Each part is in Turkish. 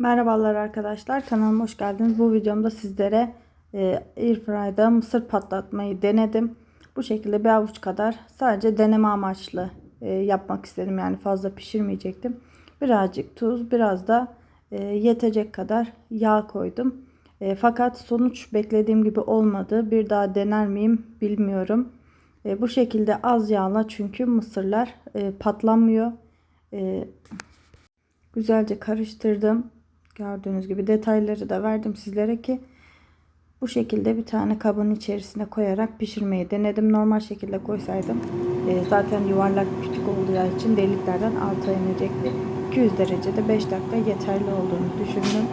Merhabalar arkadaşlar kanalıma hoş geldiniz. Bu videomda sizlere e, Airfryer'da mısır patlatmayı denedim. Bu şekilde bir avuç kadar sadece deneme amaçlı e, yapmak istedim. Yani fazla pişirmeyecektim. Birazcık tuz biraz da e, yetecek kadar yağ koydum. E, fakat sonuç beklediğim gibi olmadı. Bir daha dener miyim bilmiyorum. E, bu şekilde az yağla çünkü mısırlar e, patlamıyor. E, güzelce karıştırdım. Gördüğünüz gibi detayları da verdim sizlere ki bu şekilde bir tane kabın içerisine koyarak pişirmeyi denedim. Normal şekilde koysaydım e, zaten yuvarlak küçük olacağı için deliklerden alta inecekti. 200 derecede 5 dakika yeterli olduğunu düşündüm.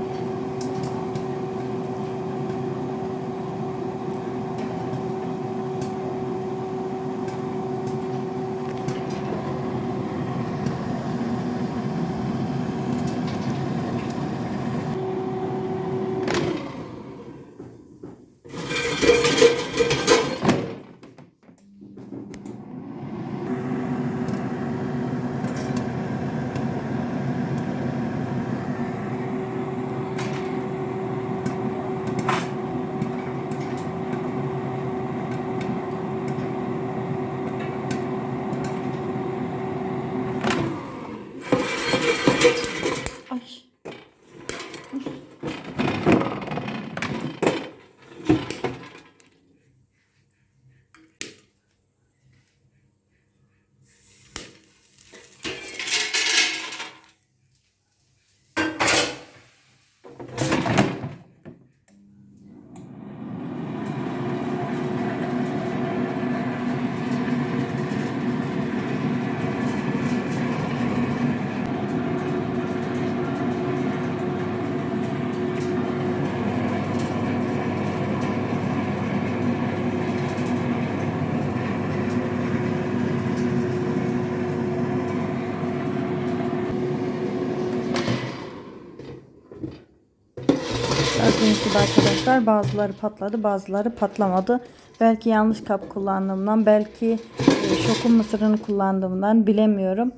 Gördüğünüz gibi arkadaşlar bazıları patladı bazıları patlamadı. Belki yanlış kap kullandığımdan belki e, şokun mısırını kullandığımdan bilemiyorum.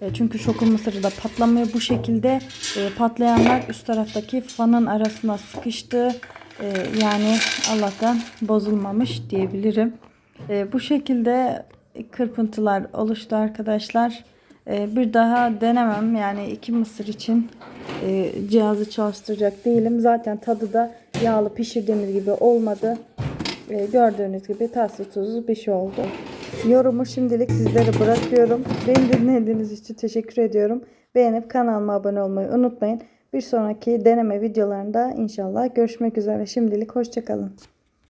E, çünkü şokun mısırı da patlamıyor. Bu şekilde e, patlayanlar üst taraftaki fanın arasına sıkıştı. Yani Allah'tan bozulmamış diyebilirim. Bu şekilde kırpıntılar oluştu arkadaşlar. Bir daha denemem. Yani iki mısır için e, cihazı çalıştıracak değilim. Zaten tadı da yağlı pişirdiğimiz gibi olmadı. E, gördüğünüz gibi tatlı tuzlu bir şey oldu. Yorumu şimdilik sizlere bırakıyorum. Beni dinlediğiniz için teşekkür ediyorum. Beğenip kanalıma abone olmayı unutmayın. Bir sonraki deneme videolarında inşallah görüşmek üzere. Şimdilik hoşçakalın.